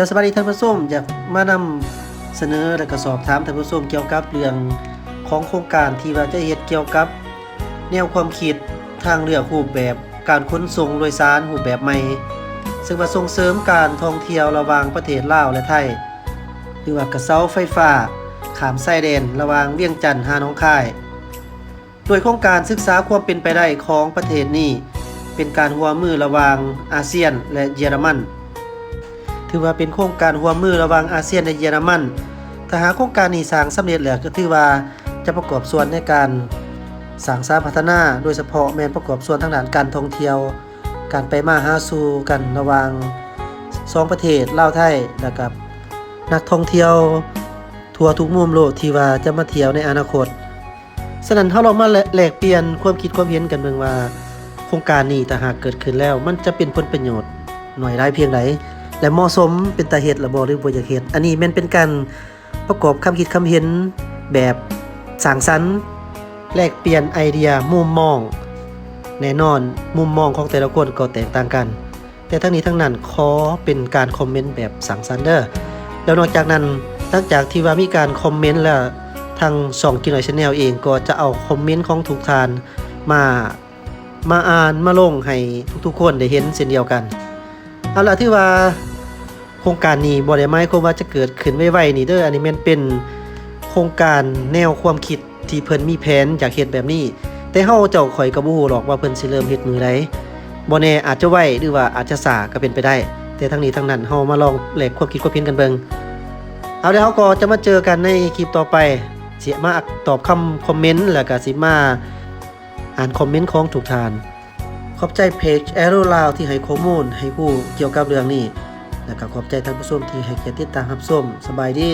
จะสวัสดีท่านผู้ชมอยากมานำเสนอและก็สอบถามท่านผู้ชมเกี่ยวกับเรื่องของโครงการที่ว่าจะเฮ็ดเกี่ยวกับ แนวความคิดทางเลือกรูปแบบการขนส่งโดยสารรูปแบบใหม่ ซึ่งว่าส่งเสริมการท่องเที่ยวระหว่างประเทศลาวและไทย หรือว่ากระเซาไฟฟ้าขามชายแดนระหว่างเวียงจันทน์หาน้องคาย โดยโครงการศึกษาความเป็นไปได้ของประเทศนี้ เป็นการร่วมมือระหว่างอาเซียนและเยอรมัน ถือว่าเป็นโครงการร่วมือระหว่างอาเซียนและเยอรมันถ้าหากโครงการนี้สร้างสำเร็จแล้วก็ถือว่าจะประกอบส่วนในการสร้างสรรค์พัฒนา โดยเฉพาะแมนประกอบส่วนทางด้านการท่องเที่ยว การไปมาหาสู่กันระหว่างสองประเทศลาวไทยแล้วกับนักท่องเที่ยวทั่วทุกมุมโลกที่ว่าจะมาเที่ยวในอนาคตฉะนั้นเราลองมาแลกเปลี่ยนความคิดความเห็นกันเบิ่งว่า โครงการนี้ถ้าหากเกิดขึ้นแล้ว มันจะเป็นผลประโยชน์หน่อยได้เพียงใด และเหมาะสมเป็นตาเฮ็ดหรือบ่หรือบ่อยากเฮ็ดอันนี้แม่นเป็นการประกอบคำคิดคำเห็นแบบสร้างสรรค์แลกเปลี่ยนไอเดียมุมมอง แน่นอนมุมมองของแต่ละคนก็แตกต่างกัน แต่ทั้งนี้ทั้งนั้นขอเป็นการคอมเมนต์แบบสร้งสรรค์เด้อแล้วนอกจากนั้นหลังจากที่ว่ามีการคอมเมนต์แล้วทางช่องกินหน่อยชาแนลเองก็จะเอาคอมเมนต์ของทุกทานมามาอ่านมาลงให้ทุกๆคนได้เห็นเช่นเดียวกัน เอาล่ะที่ว่า โครงการนี้บ่ได้หมายความว่าจะเกิดขึ้นไวๆนี่เด้ออันนี้แม่นเป็นโครงการแนวความคิดที่เพิ่นมีแผนอยากเฮ็ดแบบนี้ แต่เฮาเจ้าข่อยก็บ่ฮู้หรอกว่าเพิ่นสิเริ่มเฮ็ดมือใดบ่แน่อาจจะไวหรือว่าอาจจะช้าก็เป็นไปได้ แต่ทั้งนี้ทั้งนั้นเฮามาลองแลกความคิดความเห็นกันเบิงเอาเดี๋ยวเฮาก็จะมาเจอกันในคลิปต่อไปสิมาตอบคำคอมเมนต์แล้วก็สิมาอ่านคอมเมนต์ของทุกท่านขอบใจเพจ Arrow l o u ที่ให้ข้อมูลให้ผู้เกี่ยวกับเรื่องนี้ และก็ขอบใจท่านผู้ชมที่ให้เกียรติติดตามรับชมสบายดี